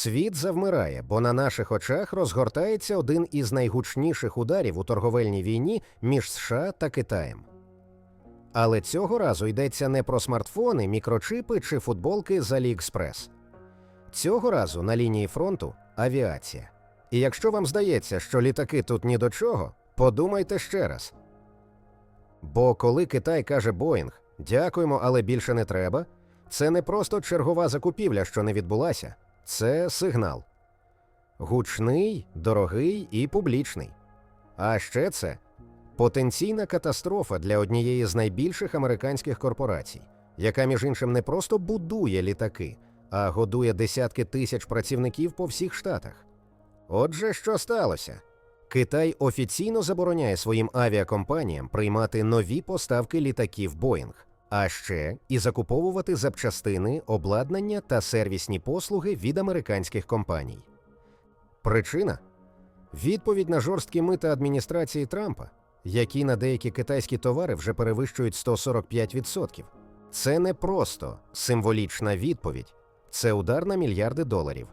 Світ завмирає, бо на наших очах розгортається один із найгучніших ударів у торговельній війні між США та Китаєм. Але цього разу йдеться не про смартфони, мікрочипи чи футболки з AliExpress. Цього разу на лінії фронту авіація. І якщо вам здається, що літаки тут ні до чого, подумайте ще раз. Бо коли Китай каже Боїнг, дякуємо, але більше не треба, це не просто чергова закупівля, що не відбулася, це сигнал. Гучний, дорогий і публічний. А ще це потенційна катастрофа для однієї з найбільших американських корпорацій, яка, між іншим, не просто будує літаки, а годує десятки тисяч працівників по всіх штатах. Отже, що сталося? Китай офіційно забороняє своїм авіакомпаніям приймати нові поставки літаків Боїнг, а ще і закуповувати запчастини, обладнання та сервісні послуги від американських компаній. Причина відповідь на жорсткі мита адміністрації Трампа, які на деякі китайські товари вже перевищують 145%. Це не просто символічна відповідь, це удар на мільярди доларів.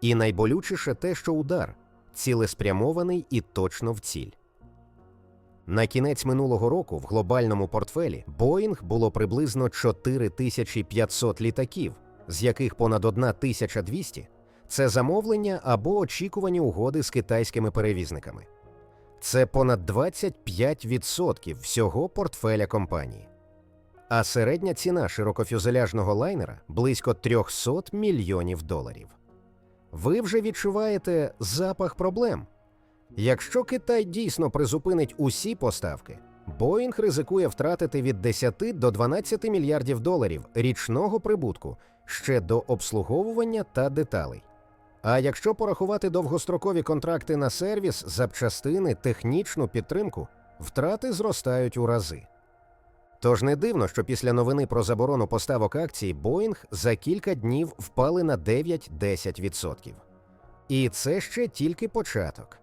І найболючіше те, що удар цілеспрямований і точно в ціль. На кінець минулого року в глобальному портфелі Боїнг було приблизно 4500 літаків, з яких понад 1200 – це замовлення або очікувані угоди з китайськими перевізниками. Це понад 25% всього портфеля компанії. А середня ціна широкофюзеляжного лайнера близько 300 мільйонів доларів. Ви вже відчуваєте запах проблем. Якщо Китай дійсно призупинить усі поставки, Боїнг ризикує втратити від 10 до 12 мільярдів доларів річного прибутку ще до обслуговування та деталей. А якщо порахувати довгострокові контракти на сервіс, запчастини, технічну підтримку, втрати зростають у рази. Тож не дивно, що після новини про заборону поставок акцій Боїнг за кілька днів впали на 9-10%. І це ще тільки початок.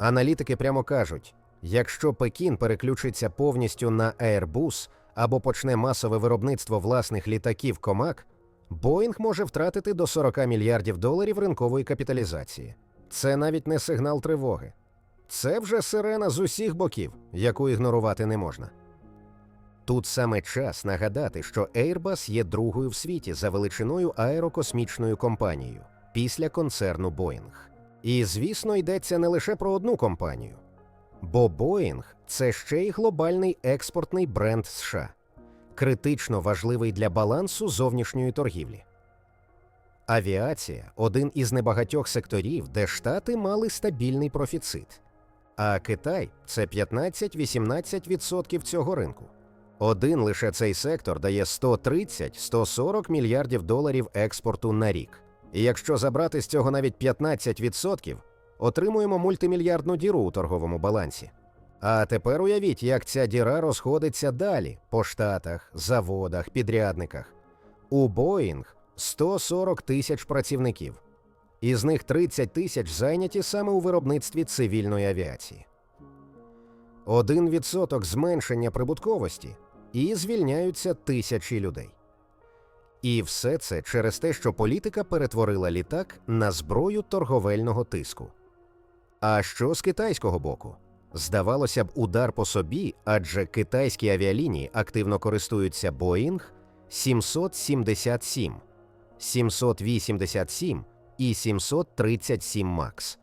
Аналітики прямо кажуть: якщо Пекін переключиться повністю на Airbus або почне масове виробництво власних літаків Комак, Боїнг може втратити до 40 мільярдів доларів ринкової капіталізації. Це навіть не сигнал тривоги. Це вже сирена з усіх боків, яку ігнорувати не можна. Тут саме час нагадати, що Airbus є другою в світі за величиною аерокосмічною компанією після концерну Boeing. І, звісно, йдеться не лише про одну компанію. Бо Boeing – це ще й глобальний експортний бренд США, критично важливий для балансу зовнішньої торгівлі. Авіація один із небагатьох секторів, де Штати мали стабільний профіцит, а Китай це 15-18% цього ринку. Один лише цей сектор дає 130-140 мільярдів доларів експорту на рік. І якщо забрати з цього навіть 15%, отримуємо мультимільярдну діру у торговому балансі. А тепер уявіть, як ця діра розходиться далі по штатах, заводах, підрядниках. У Боїнг 140 тисяч працівників, із них 30 тисяч зайняті саме у виробництві цивільної авіації. Один відсоток зменшення прибутковості і звільняються тисячі людей. І все це через те, що політика перетворила літак на зброю торговельного тиску. А що з китайського боку? Здавалося б, удар по собі, адже китайські авіалінії активно користуються Boeing 777, 787 і 737 MAX.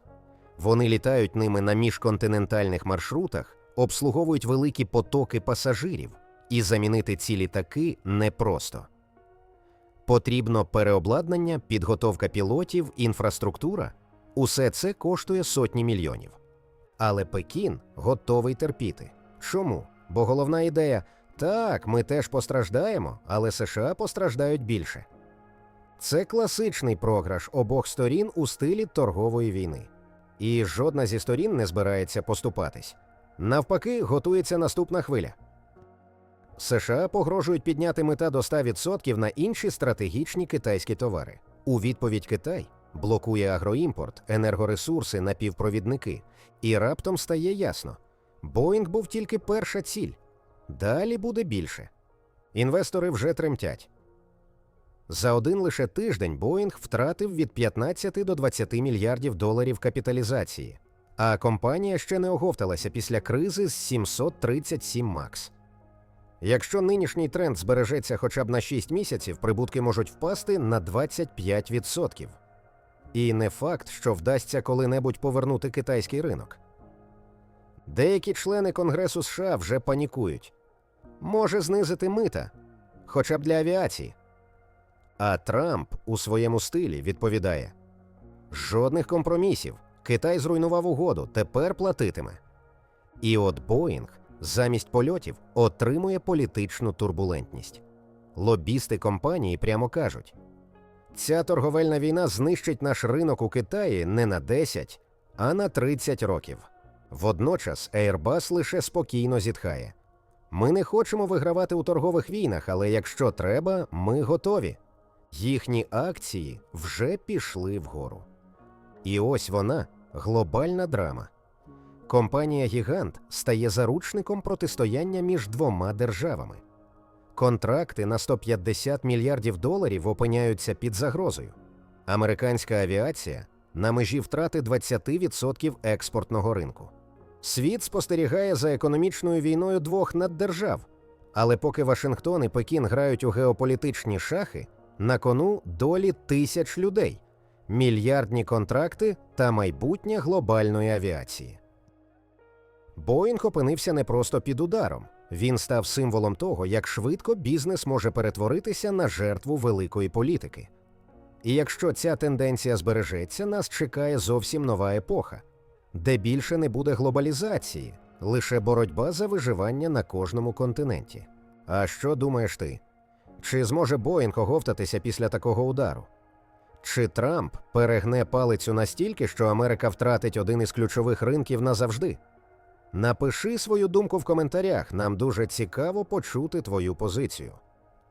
Вони літають ними на міжконтинентальних маршрутах, обслуговують великі потоки пасажирів, і замінити ці літаки непросто. Потрібно переобладнання, підготовка пілотів, інфраструктура. Усе це коштує сотні мільйонів. Але Пекін готовий терпіти. Чому? Бо головна ідея так, ми теж постраждаємо, але США постраждають більше. Це класичний програш обох сторін у стилі торгової війни. І жодна зі сторін не збирається поступатись. Навпаки, готується наступна хвиля. США погрожують підняти мета до 100% на інші стратегічні китайські товари. У відповідь Китай блокує агроімпорт, енергоресурси, напівпровідники, і раптом стає ясно: Боїнг був тільки перша ціль. Далі буде більше. Інвестори вже тремтять. За один лише тиждень Боїнг втратив від 15 до 20 мільярдів доларів капіталізації, а компанія ще не оговталася після кризи з 737 Макс. Якщо нинішній тренд збережеться хоча б на 6 місяців, прибутки можуть впасти на 25%. І не факт, що вдасться коли-небудь повернути китайський ринок. Деякі члени Конгресу США вже панікують. Може знизити мита, хоча б для авіації. А Трамп у своєму стилі відповідає: жодних компромісів. Китай зруйнував угоду, тепер платитиме. І от Боїнг замість польотів отримує політичну турбулентність. Лобісти компанії прямо кажуть: ця торговельна війна знищить наш ринок у Китаї не на 10, а на 30 років. Водночас Airbus лише спокійно зітхає. Ми не хочемо вигравати у торгових війнах, але якщо треба, ми готові. Їхні акції вже пішли вгору. І ось вона глобальна драма. Компанія Гігант стає заручником протистояння між двома державами. Контракти на 150 мільярдів доларів опиняються під загрозою. Американська авіація на межі втрати 20% експортного ринку. Світ спостерігає за економічною війною двох наддержав. Але поки Вашингтон і Пекін грають у геополітичні шахи, на кону долі тисяч людей, мільярдні контракти та майбутнє глобальної авіації. Боїнг опинився не просто під ударом. Він став символом того, як швидко бізнес може перетворитися на жертву великої політики. І якщо ця тенденція збережеться, нас чекає зовсім нова епоха, де більше не буде глобалізації, лише боротьба за виживання на кожному континенті. А що думаєш ти? Чи зможе Боїнг оговтатися після такого удару? Чи Трамп перегне палицю настільки, що Америка втратить один із ключових ринків назавжди? Напиши свою думку в коментарях, нам дуже цікаво почути твою позицію.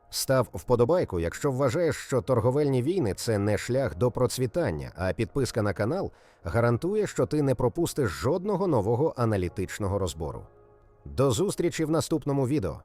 Став вподобайку, якщо вважаєш, що торговельні війни це не шлях до процвітання, а підписка на канал гарантує, що ти не пропустиш жодного нового аналітичного розбору. До зустрічі в наступному відео.